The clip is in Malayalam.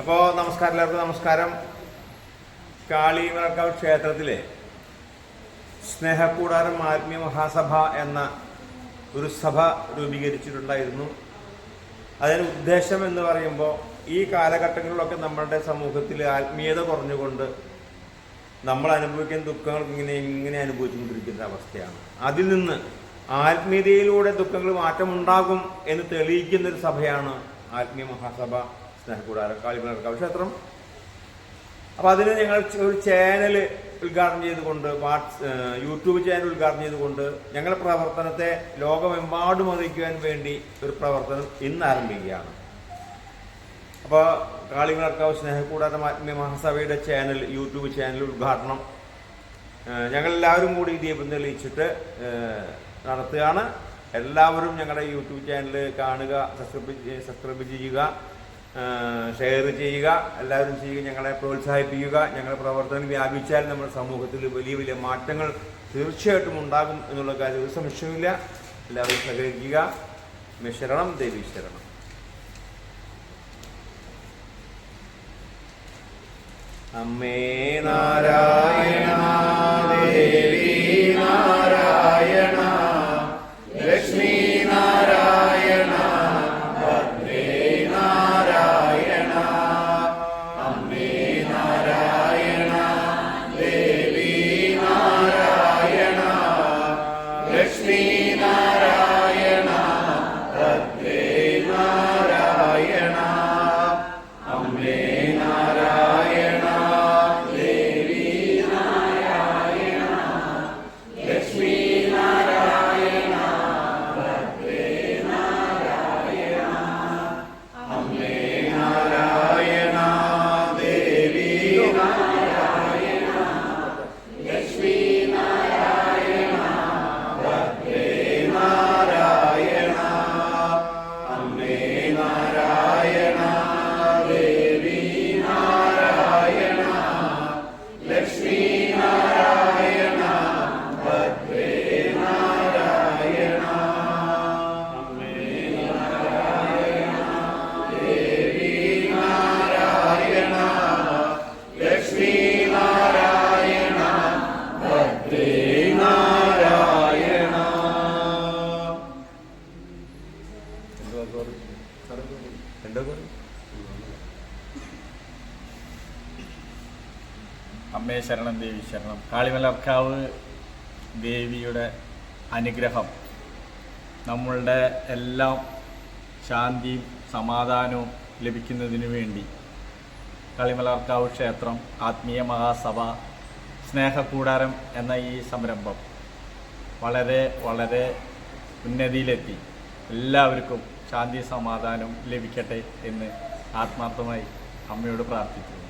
അപ്പോൾ നമസ്കാരം എല്ലാവർക്കും നമസ്കാരം. കാളിമലക്കാവ് ക്ഷേത്രത്തിലെ സ്നേഹക്കൂടാരം ആത്മീയ മഹാസഭ എന്ന ഒരു സഭ രൂപീകരിച്ചിട്ടുണ്ടായിരുന്നു. അതിന് ഉദ്ദേശം എന്ന് പറയുമ്പോൾ ഈ കാലഘട്ടങ്ങളിലൊക്കെ നമ്മളുടെ സമൂഹത്തിൽ ആത്മീയത കുറഞ്ഞുകൊണ്ട് നമ്മൾ അനുഭവിക്കുന്ന ദുഃഖങ്ങൾ ഇങ്ങനെ ഇങ്ങനെ അനുഭവിച്ചുകൊണ്ടിരിക്കുന്ന അവസ്ഥയാണ്. അതിൽ നിന്ന് ആത്മീയതയിലൂടെ ദുഃഖങ്ങൾ മാറ്റമുണ്ടാകും എന്ന് തെളിയിക്കുന്ന ഒരു സഭയാണ് ആത്മീയ മഹാസഭ. സ്നേഹക്കൂടാരം കാളിമലർക്കാവ് ക്ഷേത്രം. അപ്പോൾ അതിന് ഞങ്ങൾ ഒരു ചാനൽ ഉദ്ഘാടനം ചെയ്തുകൊണ്ട് വാട്സ് യൂട്യൂബ് ചാനൽ ഉദ്ഘാടനം ചെയ്തുകൊണ്ട് ഞങ്ങളുടെ പ്രവർത്തനത്തെ ലോകമെമ്പാടും അറിയിക്കുവാൻ വേണ്ടി ഒരു പ്രവർത്തനം ഇന്ന് ആരംഭിക്കുകയാണ്. അപ്പോൾ കാളിമലർക്കാവ് സ്നേഹക്കൂടാരം ആത്മീയ മഹാസഭയുടെ ചാനൽ യൂട്യൂബ് ചാനൽ ഉദ്ഘാടനം. ഞങ്ങളെല്ലാവരും കൂടി ദീപം തെളിയിച്ചിട്ട് നടത്തുകയാണ്. എല്ലാവരും ഞങ്ങളുടെ യൂട്യൂബ് ചാനൽ കാണുക സബ്സ്ക്രൈബ് സബ്സ്ക്രൈബ് ചെയ്യുക. ഷെയർ ചെയ്യുക എല്ലാവരും ചെയ്യുക ഞങ്ങളെ പ്രോത്സാഹിപ്പിക്കുക ഞങ്ങളുടെ പ്രവർത്തനം വ്യാപിച്ചാൽ നമ്മുടെ സമൂഹത്തിൽ വലിയ വലിയ മാറ്റങ്ങൾ തീർച്ചയായിട്ടും ഉണ്ടാകും എന്നുള്ള കാര്യം ഒരു സംശയമില്ല എല്ലാവരും സഹകരിക്കുക. ശരണം ദേവി ശരണം അമ്മേ നാരായണ എന്തോ അമ്മേ ശരണം ദേവി ശരണം. കാളിമലർക്കാവ് ദേവിയുടെ അനുഗ്രഹം. നമ്മളുടെ എല്ലാം ശാന്തിയും സമാധാനവും ലഭിക്കുന്നതിനു വേണ്ടി കളിമലർക്കാവ് ക്ഷേത്രം ആത്മീയ മഹാസഭ സ്നേഹക്കൂടാരം എന്ന ഈ സംരംഭം വളരെ വളരെ ഉന്നതിയിലെത്തി. എല്ലാവർക്കും ശാന്തി സമാധാനം ലഭിക്കട്ടെ എന്ന് ആത്മാർത്ഥമായി അമ്മയോട് പ്രാർത്ഥിക്കുന്നു.